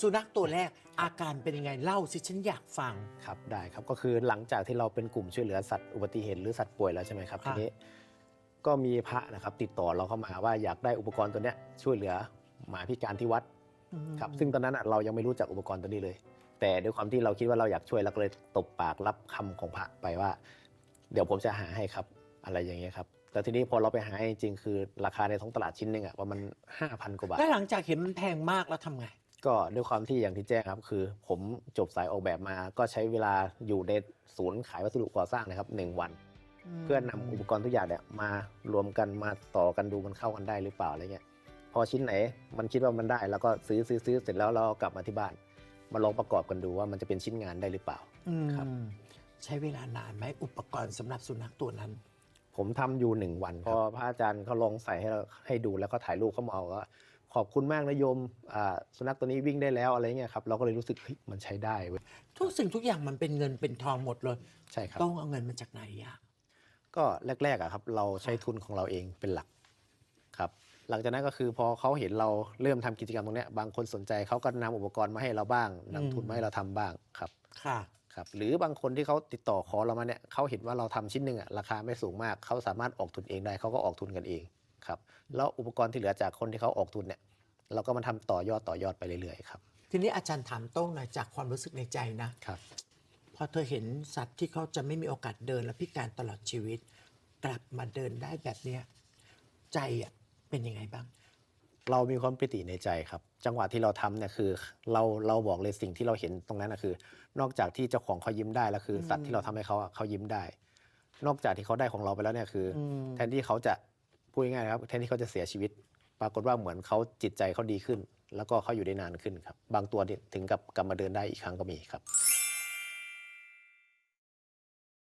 สุนัขตัวแรกอาการเป็นยังไงเล่าสิฉันอยากฟัง ครับได้ครับก็คือหลังจากที่เราเป็นกลุ่มช่วยเหลือสัตว์อุบัติเหตุหรือสัตว์ป่วยแล้วใช่ไหมครับค่ะทีนี้ก็มีพระนะครับ ติดต่อเราเข้ามาว่าอยากได้อุปกรณ์ตัวเนี้ยช่วยเหลือหมาพิการที่วัดครับซึ่งตอนนั้นอะเรายังไม่รู้จักอุปกรณ์ตัวนี้เลย แต่ด้วยความที่เราคิดว่าเราอยากช่วยเราก็เลยตบปากรับคำของพระไปว่า เดี๋ยวผมจะหาให้ครับอะไรอย่างเงี้ยครับแต่ทีนี้พอเราไปหาให้จริงๆคือราคาในท้องตลาดชิ้นหนึ่งอะประมาณห้าพันกว่าบาทแล้วหลังจากเห็นมันแพงมากแล้วทำไง ก็ด้วยความที่อย่างที่แจ้งครับ คือ ผมจบสายออกแบบมา ก็ใช้เวลาอยู่ในศูนย์ขายวัสดุก่อสร้างนะครับหนึ่งวัน เพื่อนำอุปกรณ์ทุกอย่างเนี่ยมารวมกันมาต่อกันดูมันเข้ากันได้หรือเปล่าอะไรเงี้ยพอชิ้นไหนมันคิดว่ามันได้ แล้วก็ซื้อซื้อซื้อเสร็จแล้วเราเอากลับมาที่บ้าน มาลองประกอบกันดูว่ามันจะเป็นชิ้นงานได้หรือเปล่าอืมครับ ใช้เวลานานไหมอุปกรณ์สำหรับสุนัขตัวนั้น ผมทำอยู่หนึ่งวัน พอพระอาจารย์เขาลองใส่ให้เราให้ดูแล้วก็ถ่ายรูปเขามาเอาว่า ขอบคุณมากนะโยมอ่าสุนัขตัวนี้วิ่งได้แล้วอะไรเงี้ยครับเราก็เลยรู้สึกเฮ้ยมันใช้ได้เว้ยทุกสิ่งทุกอย่างมันเป็นเงินเป็นทองหมดเลย ใช่ครับ ต้องเอาเงินมาจากไหนอะก็แรกๆอะครับเราใช้ทุนของเราเองเป็นหลักครับหลังจากนั้นก็คือพอเขาเห็นเราเริ่มทำกิจกรรมตรงเนี้ยบางคนสนใจเขาก็นำอุปกรณ์มาให้เราบ้างนำทุนมาให้เราทำบ้างครับค่ะ ครับ หรือบางคนที่เขาติดต่อขอเรามาเนี่ยเขาเห็นว่าเราทำชิ้นหนึ่งอะราคาไม่สูงมากเขาสามารถออกทุนเองได้เขาก็ออกทุนกันเอง ครับแล้วอุปกรณ์ที่เหลือจากคนที่เขาออกทุนเนี่ยเราก็มาทำต่อยอดต่อยอดไปเรื่อยๆครับทีนี้อาจารย์ถามโต้งหน่อยจากความรู้สึกในใจนะครับพอเธอเห็นสัตว์ที่เขาจะไม่มีโอกาสเดินและพิการตลอดชีวิต กลับมาเดินได้แบบเนี้ยใจอะเป็นยังไงบ้าง เรามีความปิติในใจครับ จังหวะที่เราทำเนี่ยคือ เราเราบอกเลยสิ่งที่เราเห็นตรงนั้นนะคือ นอกจากที่เจ้าของเขายิ้มได้แล้วคือ สัตว์ที่เราทำให้เขาอะเขายิ้มได้ นอกจากที่เขาได้ของเราไปแล้วเนี่ยคืออมแทนที่เขาจะ พูดง่ายๆนะครับแทนที่เขาจะเสียชีวิต ปรากฏว่าเหมือนเขาจิตใจเขาดีขึ้น แล้วก็เขาอยู่ได้นานขึ้นครับ บางตัวถึงกับกลับมาเดินได้อีกครั้งก็มีครับ